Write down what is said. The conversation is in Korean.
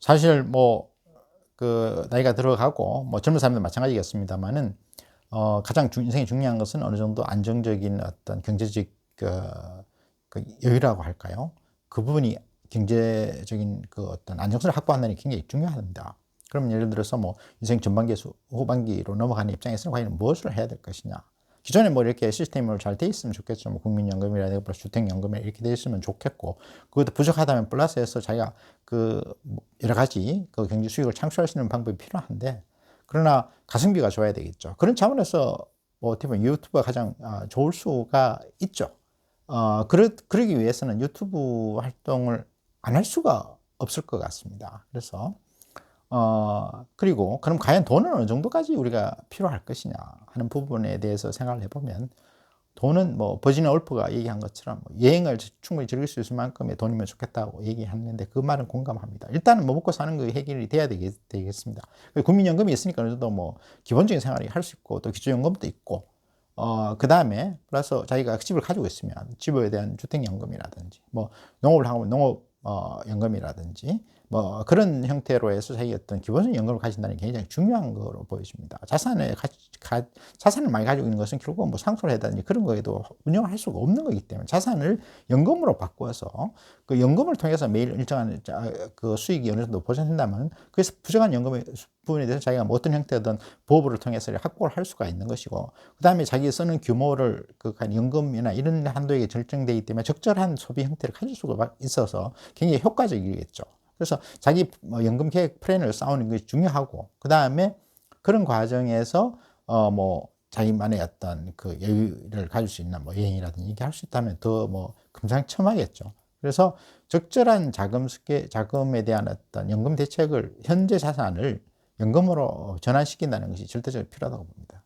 사실 뭐 그 나이가 들어가고 뭐 젊은 사람도 마찬가지겠습니다만은 어 가장 중, 인생이 중요한 것은 어느 정도 안정적인 어떤 경제적 그, 그 여유라고 할까요? 그 부분이 경제적인 그 어떤 안정성을 확보한다는 게 굉장히 중요합니다. 그러면 예를 들어서 뭐 인생 전반기에서 후반기로 넘어가는 입장에서는 과연 무엇을 해야 될 것이냐? 기존에 뭐 이렇게 시스템으로 잘 돼 있으면 좋겠죠. 뭐 국민연금이라든가 플러스 주택연금이 이렇게 돼 있으면 좋겠고 그것도 부족하다면 플러스해서 자기가 그뭐 여러 가지 그 경제 수익을 창출할 수 있는 방법이 필요한데 그러나 가성비가 좋아야 되겠죠. 그런 차원에서 뭐 어떻게 보면 유튜브가 가장 아, 좋을 수가 있죠. 어, 그러, 그러기 위해서는 유튜브 활동을 안 할 수가 없을 것 같습니다. 그래서 어, 그리고 그럼 과연 돈은 어느 정도까지 우리가 필요할 것이냐 하는 부분에 대해서 생각을 해보면 돈은 뭐 버지니아 올프가 얘기한 것처럼 뭐 여행을 충분히 즐길 수 있을 만큼의 돈이면 좋겠다고 얘기하는데 그 말은 공감합니다. 일단은 뭐 먹고 사는 거 해결이 돼야 되겠, 되겠습니다. 국민연금이 있으니까 어느 정도 뭐 기본적인 생활을 할수 있고 또 기초연금도 있고 어, 그 다음에 플러스 자기가 집을 가지고 있으면 집에 대한 주택연금이라든지 뭐 농업을 하면 농업 어, 연금이라든지 뭐 그런 형태로 해서 자기 어떤 기본적인 연금을 가진다는 게 굉장히 중요한 거로 보여집니다. 자산에 가, 가, 자산을 많이 가지고 있는 것은 결국 뭐 상속을 해다든지 그런 거에도 운영을 할 수가 없는 거기 때문에 자산을 연금으로 바꾸어서 그 연금을 통해서 매일 일정한 자- 그 수익이 어느 정도 보전된다면 그래서 부정한 연금의 부분에 대해서 자기가 뭐 어떤 형태든 보호를 통해서 확보를 할 수가 있는 것이고 그 다음에 자기 쓰는 규모를 그 연금이나 이런 한도에 결정되기 때문에 적절한 소비 형태를 가질 수가 있어서 굉장히 효과적이겠죠. 그래서 자기 뭐 연금 계획 플랜을 쌓는 것이 중요하고 그 다음에 그런 과정에서 어 뭐 자기만의 어떤 그 여유를 가질 수 있는 뭐 여행이라든지 이게 할 수 있다면 더 뭐 금상첨화겠죠. 그래서 적절한 자금 스케 자금에 대한 어떤 연금 대책을 현재 자산을 연금으로 전환시킨다는 것이 절대적으로 필요하다고 봅니다.